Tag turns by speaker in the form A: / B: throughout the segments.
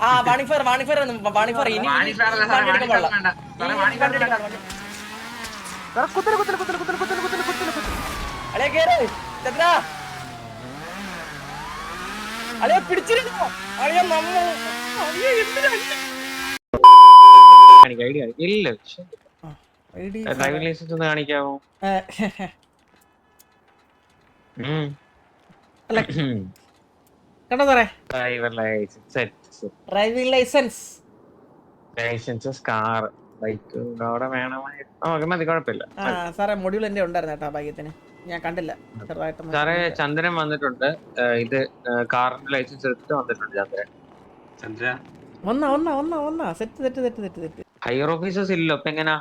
A: ആ വാണിഫയർ വാണിഫയർ വാണിഫയർ ഇനി
B: വാണി ഫെയർ അല്ല സാറേ വാണി ഫെയർ വേണ്ട. സാറേ വാണി ഫെയർ വേണ്ട.
A: അളിയ കേറ്. ചന്ദ്ര അളിയ പിടിച്ചിരുന്നോ? അളിയ നമ്മ അളിയ എന്തിനാ
C: ഇല്ല ഡ്രൈവിംഗ് ലൈസൻസ് ഒന്ന് കാണിക്കാമോ
A: അല്ല. കണ്ടോ സാറേ?
C: Driver license
A: driving license
C: license car bike അവിടെ വേണമായിരുന്നു നമുക്ക് മതി കുഴപ്പമില്ല.
A: ആ സാറേ മൊഡ്യൂൾ എന്റെ ഉണ്ടായിരുന്നു കേട്ടോ ഭാഗ്യത്തിന്. ഞാൻ കണ്ടില്ല. ചെറുതായിട്ട്
C: സാറേ ചന്ദ്രൻ വന്നിട്ടുണ്ട്. ഇത് കാറിന്റെ ലൈസൻസ് എടുത്തിട്ട് വന്നിട്ടുണ്ട് ചന്ദ്രൻ.
B: ചന്ദ്ര.
A: ഒന്നാ ഒന്നാ ഒന്നാ ഒന്നാ set set set set set
C: higher officers ഇല്ല അപ്പൊ എങ്ങനാ?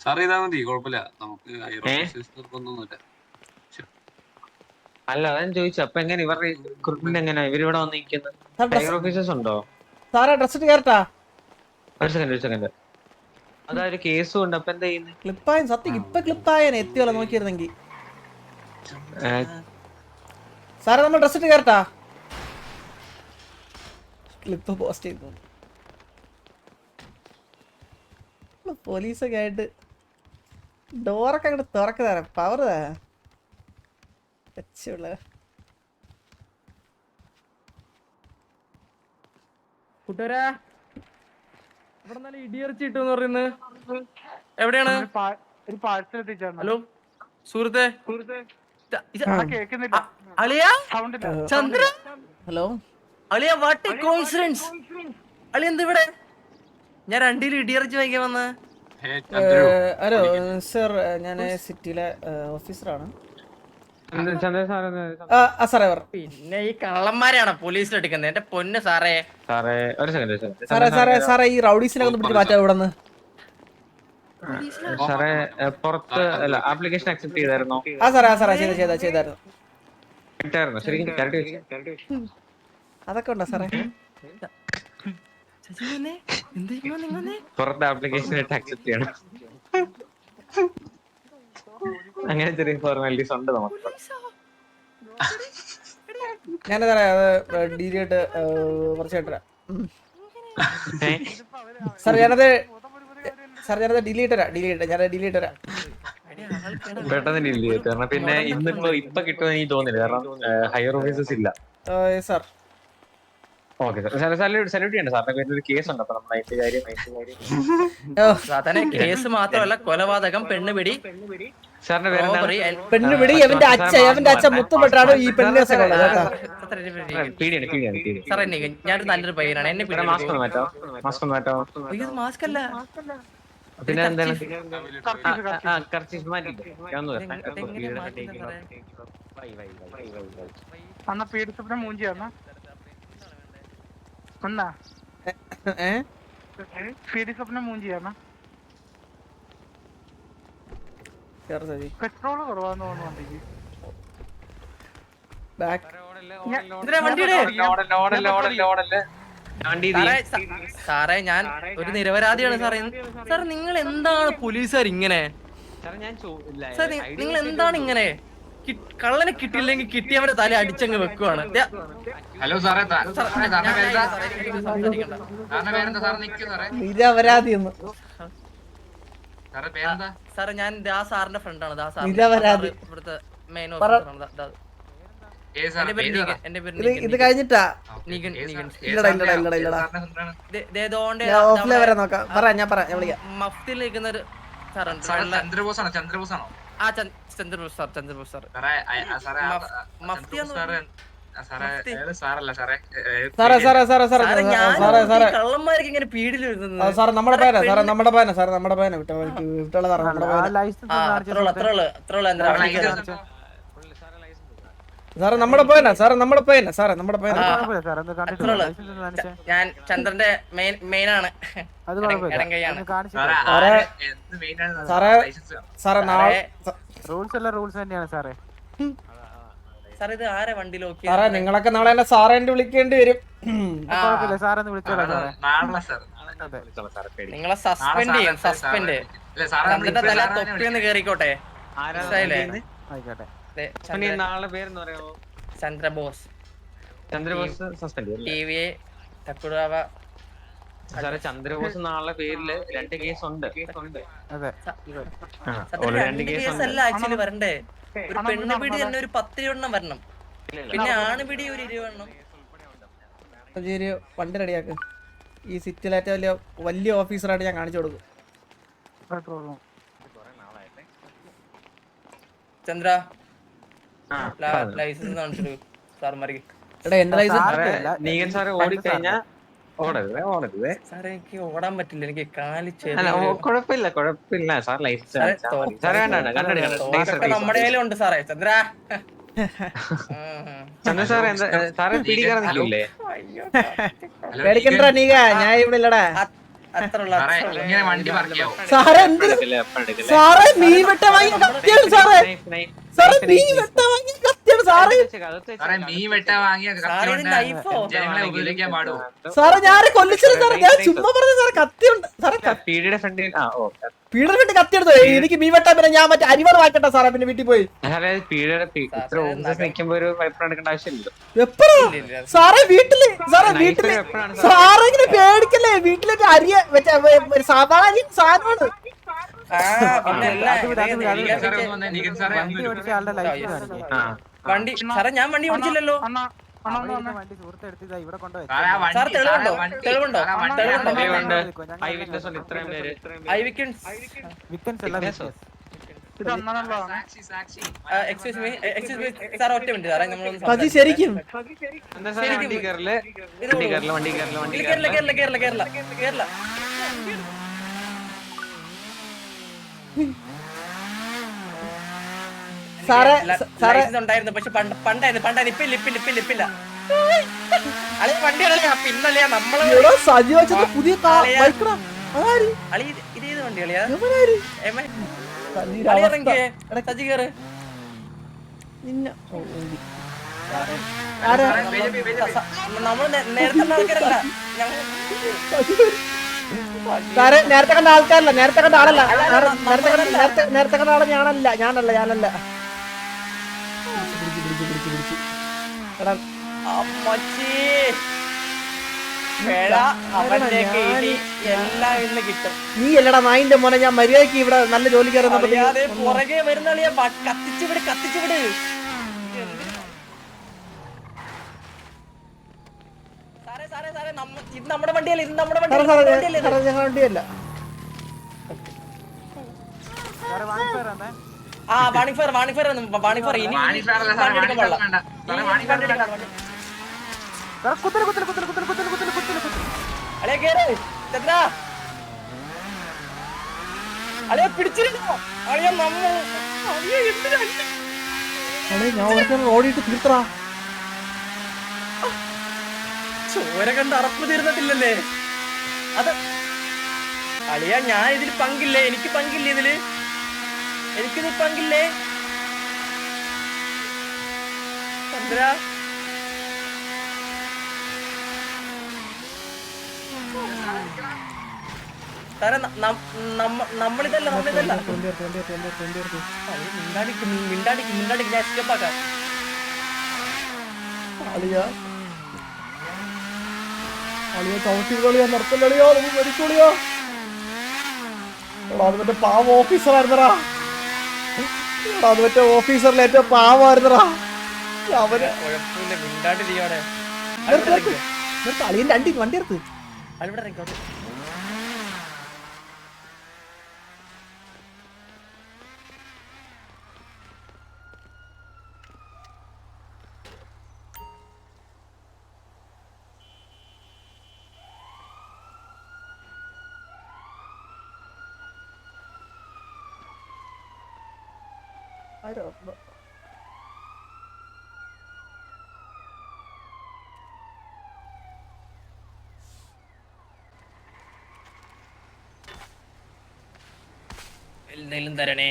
B: സാർ ചെയ്താൽ മതി. കുഴപ്പമില്ല. നമുക്ക്
C: ഏ?
B: നിർബന്ധമൊന്നുമില്ല.
C: അല്ല അതാണ് ചോദിച്ചു. അപ്പൊ എങ്ങനെ ഇവരുടെ റിക്രൂട്ട്മെന്റ് എങ്ങനെയാ ഇവരിവിടെ വന്നിരിക്കുന്നത്?
A: നിൽക്കുന്നത്
C: ഹയർ ഓഫീസേഴ്സ് ഉണ്ടോ?
A: സാറേ ഡ്രസ് കയറട്ടാ
C: ഒരു സെക്കൻഡ് ഒരു സെക്കൻഡ് അതാ ഒരു കേസും ഉണ്ട്. അപ്പൊ എന്താ ചെയ്യുന്നത്
A: ക്ലിപ്പായ സത്യം ഇപ്പൊ ക്ലിപ്പായനെ എത്തിയല്ലോ നോക്കിയിരുന്നെങ്കിൽ സാറേ നമ്മൾ ഡ്രസ് ഇട്ട് കയറട്ടാ ക്ലിപ്പ് പോസ്റ്റ് ചെയ്തു. പോലീസൊക്കെ ആയിട്ട് ഡോറൊക്കെ അങ്ങോട്ട് തുറക്ക് തരാം പവർ വെച്ചുള്ള. കൂട്ടുകാരാ ഇവിടെ നല്ല കിട്ടുമെന്ന് പറയുന്നത് എവിടെയാണ്?
D: ഒരു പാഴ്സൽ എത്തിച്ചാണ്
A: ഹലോ സുഹൃത്തെ. സുഹൃത്തെ അളിയാ? ചന്ദ്ര? ഹലോ? അളിയ വാട്ട് എ കോയിൻസിഡൻസ് അളി എന്തിവിടെ ഞാൻ രണ്ടിൽ ഇടിയറിച്ച് വാങ്ങിക്കാൻ വന്ന്.
B: ഹേ ചന്ദ്രു.
A: ഹലോ സർ ഞാൻ സിറ്റിയിലെ ഓഫീസറാണ്
C: ചന്ദ്രൻ സാറേ
A: ആ സാറേ പറ പിന്നെ ഈ കള്ളന്മാരെയാണ് പോലീസിൽ എടുക്കുന്നത്. എന്റെ പൊന്ന് സാറേ.
C: സാറേ ഒരു സെക്കൻഡ്
A: സാറേ സാറേ സാറേ ഈ റൗഡീസിനെ ഒന്ന് പിടിച്ച് മാറ്റാം ഇവിടെ നിന്ന്
C: സാറേ പുറത്ത് അല്ല ആപ്ലിക്കേഷൻ അക്സെപ്റ്റ് ചെയ്തായിരുന്നോ?
A: ആ സാറേ ആ സാറേ ചെയ്ത ചെയ്ത ചെയ്തായിരുന്നു.
C: കിട്ടായിരുന്നോ? ശരിക്കും കറക്റ്റ് വെച്ച്.
A: അതൊക്കെ ഉണ്ടോ സാറേ?
C: പുറത്ത് ആപ്ലിക്കേഷൻ ആയിട്ട് അക്സെപ്റ്റ് ചെയ്യണം. അങ്ങനെ ചെറിയ ഫോർമാലിറ്റീസ് ഉണ്ട് നമുക്ക്.
A: ഞാനത് അറിയാം അത് ഡീലി ആയിട്ട് കുറച്ച് കേട്ടരാ സാർ ഞാനത് സാർ ഞാനത് ഡിലീറ്റ് തരാം ഡിലീറ്റ് ഞാൻ ഡിലീറ്റ് തരാം.
C: പെട്ടെന്ന് ഡിലീറ്റ് ചെയ്തു കാരണം പിന്നെ ഇന്നിപ്പോ ഇപ്പൊ കിട്ടുമെന്ന് എനിക്ക് തോന്നില്ല കാരണം ഹയർ ഓഫീസസ് ഇല്ല.
A: Sir.
C: Okay sir. Salute salute ചെയ്യണ്ട ഒരു കേസ് ഉണ്ട് അപ്പൊ നമ്മൾ അതിന്റെ കാര്യം
A: കേസ് മാത്രമല്ല കൊലപാതകം പെണ്ണുപിടി പെണ്ണ് പിടി അവന്റെ അച്ഛൻ മുത്തുപെട്ടാണ് ഈ സാറേ ഞാനൊരു നല്ലൊരു പയ്യനാണ്. എന്നെ
C: മാസ്ക്
A: അല്ല
C: പിന്നെ എന്താണ്. ഇത്
A: സാറേ ഞാൻ ഒരു നിരപരാധിയാണ് സാറേ. സാർ നിങ്ങൾ എന്താണ് പോലീസുകാർ ഇങ്ങനെ? സാർ നിങ്ങൾ എന്താണ് ഇങ്ങനെ? കള്ളനെ കിട്ടിയില്ലെങ്കിൽ കിട്ടിയവരെ തല അടിച്ചങ്ങ് വെക്കുവാണ്.
B: ഹലോ സാറേ
A: നിരപരാധി എന്ന്
B: സാറേ
A: ഞാൻ ദാ സാറിന്റെ ഫ്രണ്ടാണ് ദാ സാർ
E: നിരപരാധി.
A: ഇവിടുത്തെ മെയിൻ
E: പറ.
A: എന്റെ പേര്
E: ഇത് ഇത്. കഴിഞ്ഞിട്ടാ? ഇല്ലടാ, ഇല്ലടാ, ഇല്ലടാ, ഇല്ലടാ.
A: ദേ- ദേ
E: ഞാൻ ഓഫിലെ വരെ നോക്കാം. പറ ഞാൻ പറ ഞാൻ വിളിക്കാം.
A: മഫ്തിയിൽ നിൽക്കുന്ന ഒരു സാറുണ്ട്
B: ചന്ദ്രബോസാണോ?
A: ആ ചന്ദ്- ചന്ദ്രബോസ് സാർ ചന്ദ്രബോസ് സാർ
B: സാറേ ആ സാറേ ആ-
A: മഫ്തി എന്ന്
B: സാറേ സാറേ? സാറേ
E: സാറേ സാറേ സാറേ
A: കള്ളന്മാർക്ക് ഇങ്ങനെ പീഡിൽ
E: സാറേ നമ്മുടെ പേന സാറേ നമ്മുടെ പേന സാറേ നമ്മുടെ പേന വിട്ടോ വിട്ടോളെ സാറേ നമ്മുടെ പേന
B: സാറേ,
E: നമ്മുടെ പേന സാറേ നമ്മുടെ പേന സാറേ നമ്മുടെ പേന
A: ഞാൻ ചന്ദ്രന്റെ മെയിൻ ആണ്.
B: സാറേ.
E: സാറേ നാളെ
D: റൂൾസ് എല്ലാം റൂൾസ് തന്നെയാണ് സാറേ.
A: സാർ ഇത് ആരെ വണ്ടി ലോക്കി
E: സാറേ നിങ്ങളൊക്കെ നാളെ എന്നെ സാറേ എന്നെ വിളിക്കേണ്ടി വരും.
D: കുഴപ്പമില്ല. സാറെന്ന് വിളിച്ചോളാം സാറേ.
B: നാളെ സാർ.
C: സാറേ.
A: നിങ്ങളെ സസ്പെൻഡ്
B: സാറേ
A: ചെയ്യും സസ്പെൻഡ്
B: സാറേ
A: ചന്ദ്രന്റെ തല തൊപ്പിയൊന്ന് കേറിക്കോട്ടെ?
C: ആരാ
A: മനസ്സിലായില്ലേ?
D: ആയിക്കോട്ടെ.
A: ദേ, ചന്ദ്രൻ-
C: നാളെ പേരെന്ന് പറയാമോ
A: ചന്ദ്രബോസ്.
C: ചന്ദ്രബോസ് സസ്പെൻഡ് ചെയ്തു
A: ടി വി തക്കുടാവ
C: സാറേ ചന്ദ്രബോസ് എന്നുള്ള പേരിൽ രണ്ട് കേസ് ഉണ്ട്
D: അതെ.
A: രണ്ട്
C: രണ്ട് കേസ്
A: കേസ് അല്ല ആക്ച്വലി വരണ്ടേ? ഒരു പെണ്ണ് പിടി തന്നെ ഒരു പത്ത് വരണം. പിന്നെ ആണ് പിടി ഒരു ഇരുപെണ്ണം
E: ഒരു വണ്ടി റെഡിയാക്ക്. ഈ സിറ്റിയിലേറ്റ വലിയ വലിയ ഓഫീസറായിട്ട് ഞാൻ കാണിച്ചു കൊടുക്കും.
A: ചന്ദ്ര
C: ആ,
A: ലൈസൻസ് കാണിച്ചു സാർമാർക്ക്
E: എടാ എന്റെ ലൈസൻസ്?
C: നീകൻ സാറ് ഓടിക്കഴിഞ്ഞാ
A: സാറേ എനിക്ക് ഓടാൻ പറ്റില്ല. എനിക്ക് കാലി
C: ലൈഫ്
A: സാറേ
C: സാറേ
A: ചന്ദ്ര.
C: പിടിക്കാൻ
E: ഞാൻ ഇവിടെ ഇല്ലടാ. എന്ത് നീ വെട്ടമായി സാറേ നീ സാറേ
C: മീ
B: വെട്ടാൻ വാങ്ങിയ ജനങ്ങളെ ഉപയോഗിക്കാൻ പാടുമോ
E: സാറേ ഞാൻ കൊല്ലിച്ചില്ല സാറേ ഞാൻ ചുമ്മാ പറഞ്ഞു സാറേ കത്തിയുണ്ട് സാറേ
C: പീടിയുടെ ഫ്രണ്ടിൽ പീടിയുടെ
E: ഫ്രണ്ട് കത്തി എടുത്തു? എനിക്ക് മീൻ വെട്ടാൻ പിന്നെ ഞാൻ മറ്റേ അരിവാൾ വായിക്കട്ടെ സാറേ പിന്നെ വീട്ടിൽ പോയി.
C: സാറേ
A: വീട്ടിൽ
E: സാറേ വീട്ടിൽ സാറേ. ഇങ്ങനെ പേടിക്കല്ലേ? വീട്ടിലൊക്കെ അരിയ മറ്റേ സാധാരണ അരി സാധനമാണ്.
A: ആ
D: വണ്ടി
A: സാറേ ഞാൻ വണ്ടി ഓടിച്ചില്ലല്ലോ.
D: വണ്ടി സുഹൃത്ത് എടുത്തതാ ഇവിടെ കൊണ്ടുപോയി.
E: ശരിക്കും.
A: കേരള കേരള കേരള കേരള
E: സാറേ
A: ല-
E: സാറേ.
A: ഉണ്ടായിരുന്നു പക്ഷെ പണ്ട് പണ്ടായിരുന്നു പണ്ടായിരുന്നു. ഇപ്പില്ല ഇപ്പില്ല ഇപ്പില്ല ഇപ്പില്ല അളി വണ്ടിയാണല്ലേ? പിന്നല്ലേ നമ്മളെ
E: സജി വെച്ചത് പുതിയ
A: അളി ഇത് വണ്ടി അളി ഇറങ്ങിയേ.
E: എടാ,
A: സജി കേറ്.
E: നിന്നെ. ഓ,
A: നമ്മൾ നേരത്തെ ആൾക്കാരല്ല.
E: സാറേ നേരത്തെ കണ്ട ആൾക്കാരല്ല. നേരത്തെ കണ്ട ആളല്ല. നേര- നേരത്തെ കണ്ട നേരത്തെ നേരത്തെ കണ്ട ആളെ ഞാനല്ല ഞാനല്ല ഞാനല്ല പിടിച്ച്, പിടിച്ച്, പിടിച്ച്, പിടിച്ച്, പിടിച്ച്. എടാ
A: അമ്മച്ചി. അവന്റെയൊക്കെ എല്ലാം ഇന്ന് കിട്ടും.
E: നീ അല്ലടാ നായിന്റെ മോനെ ഞാൻ മര്യാദയ്ക്ക് ഇവിടെ നല്ല ജോലി
A: അറിയാതെ പുറകെ വരുന്ന അളിയാ കത്തിച്ചു വിട് കത്തിച്ചു ഇത് നമ്മുടെ വണ്ടിയല്ല ഇത് വണ്ടിയല്ല നമ്മുടെ വണ്ടിയല്ലേ ആ ഇനി
D: കുത്തൽ കുത്തൽ കുത്തൽ കുത്തൽ കുത്തൽ കുത്തൽ കുത്തൽ കുത്തൽ.
A: അളിയാ കേറ്. ചന്ദ്ര അളിയാ പിടിച്ചിരുന്നോ? അളിയാ നമ്മ അളിയാ എന്തിനാ
E: അടേ ഞാൻ ഓടിയിട്ട് തീർത്തറാ
A: ചോര കണ്ട് അറപ്പ് തീർന്നിട്ടില്ലല്ലേ? അത് അളിയ ഞാൻ ഇതിൽ പങ്കില്ലേ? എനിക്ക് പങ്കില്ല ഇതിൽ? എനിക്ക് പങ്കില്ലേ? ചന്ദ്ര. നമ്മളിതല്ല നമ്മളിതല്ല. മിണ്ടാടിക്ക് മിണ്ടാടിക്ക് മിണ്ടാടിക്ക്
E: പാവ ഓഫീസറായിരുന്നടാ അത് മറ്റേ ഓഫീസറിലെ ഏറ്റവും പാവായിരുന്നടാ അവന് അളിയൻ രണ്ടി വണ്ടി എടുത്ത്.
A: അവിടെ റബ്ബ് എന്തേലും തരണേ.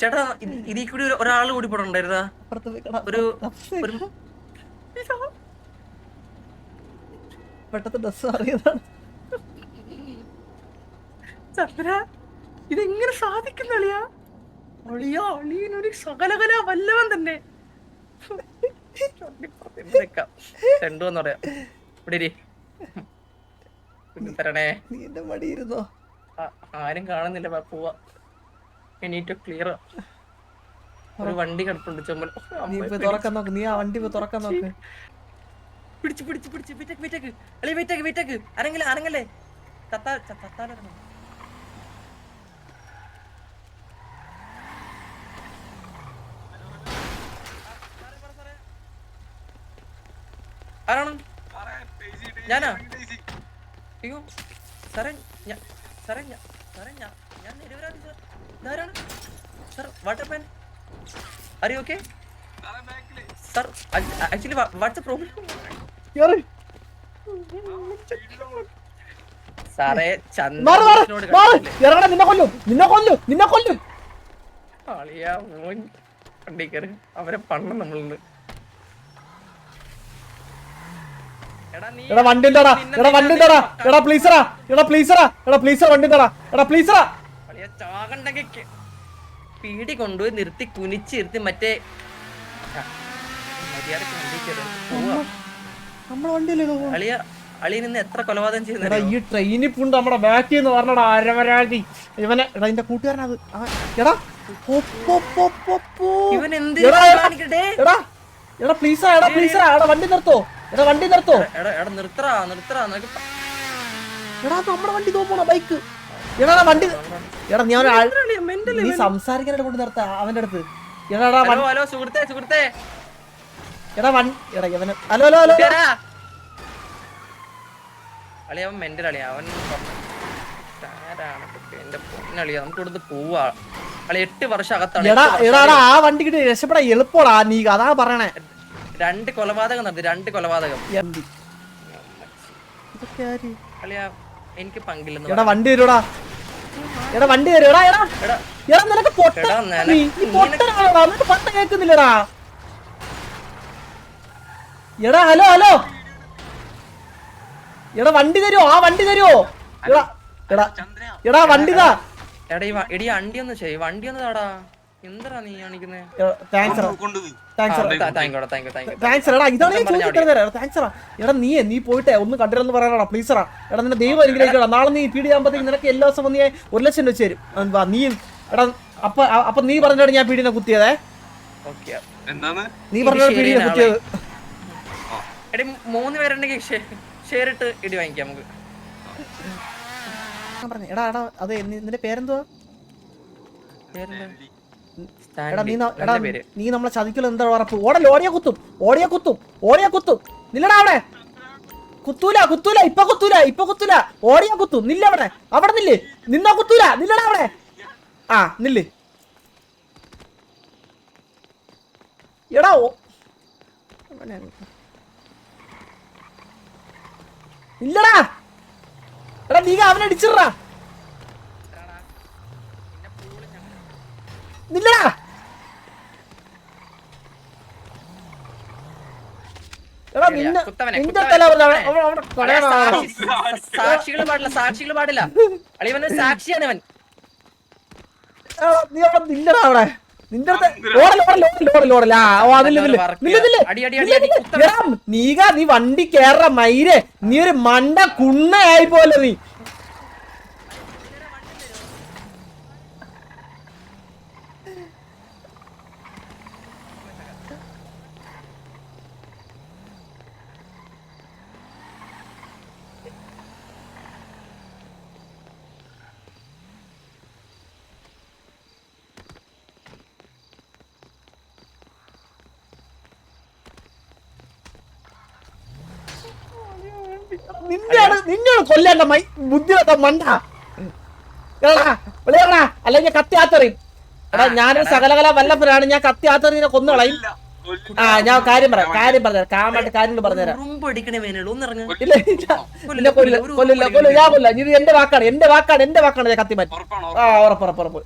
A: ചേട്ടാ ഇത്- ഇതിൽ കൂടി ഒരാൾ കൂടി
E: പോയി
A: ഒരു
E: പെട്ടെന്ന് ഡ്രസ്
A: ചന്ദ്ര ഇതെങ്ങനെ സാധിക്കുന്ന അളിയാ അളിയാ അളിയനൊരു സകലകല വല്ലവൻ തന്നെ. രണ്ടുവെന്ന് പറയാം. ഇവിടെ തരണേ
E: നീ എന്റെ മടിയിരുന്നോ?
A: ആ- ആരും കാണുന്നില്ല പോവാ. എണീറ്റ് ക്ലിയർ ഒരു വണ്ടി കിടപ്പുണ്ട് ചുമൽ
E: നീ പോയി തുറക്കാൻ നോക്ക് നീ ആ വണ്ടി പോയി തുറക്കാൻ നോക്ക്
A: പിടിച്ച് പിടിച്ച് പിടിച്ച് വീട്ടേക്ക് വീട്ടേക്ക് അളി വീട്ടേക്ക് വീട്ടേക്ക് അരങ്ങല്ലേ അരങ്ങല്ലേ തത്താ തത്താലിറങ്ങും ആരാണ് ഞാനാ അയ്യോ സാറേ ഞാൻ സാറേ ഞാൻ ഇതാരാണ് sir what happen are you okay sir actually what's problem. സാറേ ചന്ദ്രനോട്
E: നിന്നെ കൊല്ലും നിന്നെ കൊല്ലും നിന്നെ കൊല്ലും.
A: ആളിയാ മോൻ. വണ്ടി കയറി അവരെ പണം നമ്മളുണ്ട്. എടാ
E: വണ്ടി എടാ വണ്ടി എടാ പ്ലീസറാ എടാ. പ്ലീസറാ എടാ. പ്ലീസറാ വണ്ടി എടാ. പ്ലീസറാ
A: അളിയാ ചാകണ്ടെങ്കിൽ പീടി കൊണ്ടുപോയി നിർത്തി കുനിച്ച് ഇരുത്തി മറ്റേ? അളിയ നിന്ന് എത്ര കൊലപാതകം
E: ഈ ട്രെയിനിൽ പുണ്ട് നമ്മുടെ ബാക്കിൽ നിന്ന് പറഞ്ഞടാ അരവരാതി. ഇവനെ എടാ എന്റെ കൂട്ടുകാരനത്.
A: ഇവൻ എന്ത്
E: എടാ, എടാ, പ്ലീസാ എടാ എടാ വണ്ടി നിർത്തോ. എടാ വണ്ടി നിർത്തോ.
A: എടാ എടാ നിർത്തറാ നിർത്തറാ നിനക്ക്
E: എടാ നമ്മുടെ വണ്ടി തോന്നണ ബൈക്ക് എടാ വണ്ടി എടാ ഞാൻ നീ? സംസാരിക്കാനായിട്ട് കൊണ്ട് നിർത്ത അവന്റെ അടുത്ത്. എടാടാ എടാ
A: ഹലോ സുഹൃത്തെ സുഹൃത്തെ.
E: എടാ വണ്ടി എടാ ഇവന് ഹലോ ഹലോ ഹലോ
A: അളി അവൻ മെന്റൽ അളി അവൻ ആരാണ് കുട്ടി? എന്റെ പൊന്നളിയ. നമുക്ക് ഇവിടുന്ന് പോവാ. അളി എട്ട് വർഷം അകത്താണ്.
E: എടാ
A: എട്ട്
E: എടാ
A: വർഷം
E: എടാ ആ വണ്ടി കിട്ടി രക്ഷപ്പെടാ എളുപ്പടാ നീ. അതാ പറയണേ.
A: രണ്ട് കൊലപാതകം നടത്തി. രണ്ട് കൊലപാതകം. എനിക്ക് പങ്കില്ലെന്ന്
E: എടാ വണ്ടി തരൂടാ എടാ വണ്ടി തരൂ. എടാ എടാ.
A: എടാ.
E: നിനക്ക് പൊട്ടനാണോടാ നിനക്ക് പട്ട കേൾക്കുന്നില്ലടാ. എടാ ഹലോ ഹലോ. എടാ വണ്ടി തരുമോ ആ വണ്ടി തരുമോ എടാ എടാ. എടാ വണ്ടി താ.
A: എടാ ഈ എടി വണ്ടി ഒന്ന് ചെയ് വണ്ടി ഒന്ന് താടാ.
E: എടാ നീ നീ പോയിട്ടെ ഒന്ന് കണ്ടില്ലെന്ന് പറയാനാ പ്ലീസറാ എടാ. നിന്റെ ദൈവം അനുഗ്രഹിക്കടാ. നാളെ നീ പീഡി ആകുമ്പോഴത്തേക്ക് നിനക്ക് എല്ലാ ദിവസം നീ ഒരു ലക്ഷം വെച്ച് തരും. നീ എടാ അപ്പൊ അപ്പൊ നീ പറഞ്ഞിട്ട് ഞാൻ പീഡിനെ കുത്തിയതേ.
A: ഓക്കെ.
B: എന്താണ്?
E: നീ പറഞ്ഞ
A: പീഡിനെ
E: കുത്തിയത്.
A: എടി മൂന്ന് പേരുണ്ടെങ്കിൽ ഷെയർ ഇട്ട് ഇടി വാങ്ങിക്കാം നമുക്ക്.
E: പറഞ്ഞു എടാ എടാ അതെ നിന്റെ പേരെന്തുവാ?
A: പേരെന്താ?
E: എടാ നീ എടാ നീ നമ്മളെ ചതിക്കൽ എന്താ ഉറപ്പ് ഓടല്ലോ ഓടിയ കുത്തും. ഓടിയ കുത്തും. ഓടിയ കുത്തും. നില്ലടാ അവിടെ. കുത്തൂല കുത്തൂല. ഇപ്പൊ കുത്തൂല ഇപ്പൊ കുത്തൂല. ഓടിയ കുത്തും. നില്ല അവിടെ. അവിടെ നില്ല്. നിന്നാ കുത്തൂല. നില്ലടാ അവിടെ. ആ നില്ല്. എടാ ഇല്ലടാ എടാ നീ അവനെ അടിച്ചിടാ നില്ലടാ എടാ നിന്നെ
A: കുത്തവനെ,
E: നിന്റെ
A: കുത്തവനെ,
E: തല അവിടെ
A: കുത്തവനെ.
E: അവിടെ- അവിടെ
A: സാക്ഷികൾ പാടില്ല സാക്ഷികൾ പാടില്ല. സാക്ഷിയാണ് ഇവൻ
E: നീ അവിടെ നില്ലടാ അവിടെ. നിന്റെ. നീക നീ വണ്ടി കേറ മയിരെ നീ ഒരു മണ്ട കുണ്ണയായി പോലെ നീ. നിന്നെയാണ് നിന്നെയാണ് കൊല്ലേണ്ട മൈ ബുദ്ധിയുള്ള മണ്ട. വിളിയടാ അല്ലെങ്കിൽ കത്തി ആത്തറിയും എടാ ഞാനൊരു സകലകല വല്ലഭനാണ് ഞാൻ കത്തി ആത്തറിനെ കൊന്നുകളയും. ആ ഞാൻ കാര്യം പറയാം കാര്യം പറഞ്ഞുതരാം കാമായിട്ട് കാര്യങ്ങൾ പറഞ്ഞുതരാം.
A: ഉറുമ്പ് അടിക്കണേ വേനുള്ളൂ ഒന്നിറങ്ങ്
E: ഇല്ല ഇല്ല. കൊല്ലില്ല കൊല്ലില്ല കൊല്ലില്ല ഞാൻ കൊല്ല. ഇത് എന്റെ വാക്കാണ് എന്റെ വാക്കാണ് എന്റെ വാക്കാണ് ഞാൻ കത്തി മാറ്റി ആ ഉറപ്പ് ഉറപ്പ് ഉറപ്പ്.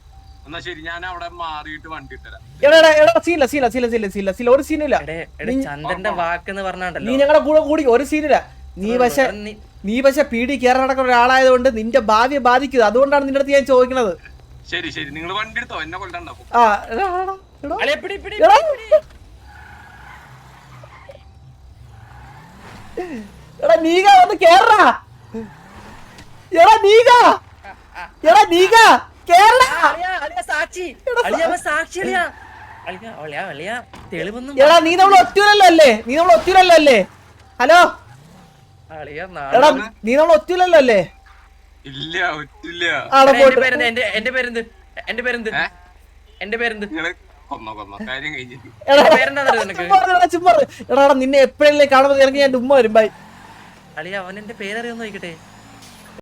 B: എന്നാ ശരി ഞാൻ അവിടെ മാറിയിട്ട് വണ്ടി ഇട്ടരാം
E: എടാ എടാ എടാ സീല സീല സീല സീല സീല ഒരു സീനില്ല നീ ഞങ്ങളുടെ കൂടെ കൂടി ഒരു സീനില്ല നീ പക്ഷെ
A: നീ-
E: പക്ഷെ പി ഡി കയറി നടക്കുന്ന ഒരാളായതുകൊണ്ട് നിന്റെ ഭാവിയെ ബാധിക്കുന്നത് അതുകൊണ്ടാണ് നിന്റെ അടുത്ത് ഞാൻ ചോദിക്കുന്നത്.
B: ശരി ശരി. നിങ്ങൾ വണ്ടി എടുത്തോ? എന്നെ കൊല്ലണ്ടോ
E: ആ എടാ, എടാ, എടാ. എടാ. നീക വന്ന് കേറടാ. എടാ നീക എടാ നീക കേറടാ.
A: സാക്ഷി. അളിയാ സാക്ഷി അളിയാ. അളിയാ അളിയാ അളിയാ. തെളിവൊന്നും
E: എടാ നീ നമ്മൾ ഒറ്റൂലല്ലോ അല്ലേ? നീ നമ്മൾ ഒറ്റൂലല്ലോ അല്ലേ? ഹലോ? എടാ നീ നമ്മൾ ഒറ്റില്ലല്ലോ അല്ലേ
B: ഇല്ല ഒറ്റില്ല.
A: എന്റെ എന്റെ പേരെന്ത്? എന്റെ പേരെന്ത്? എന്റെ പേരെന്ത്?
B: കൊന്നോ കൊന്നോ. കാര്യം കഴിഞ്ഞിട്ട്
E: എടാ നിന്നെ എപ്പോഴെങ്കിലും കാണുമ്പോൾ ഇറങ്ങി ഞാൻ ഉമ്മ വരും ബൈ.
A: അളിയാ അവൻ എന്റെ പേരറിയൊന്നും നോക്കട്ടെ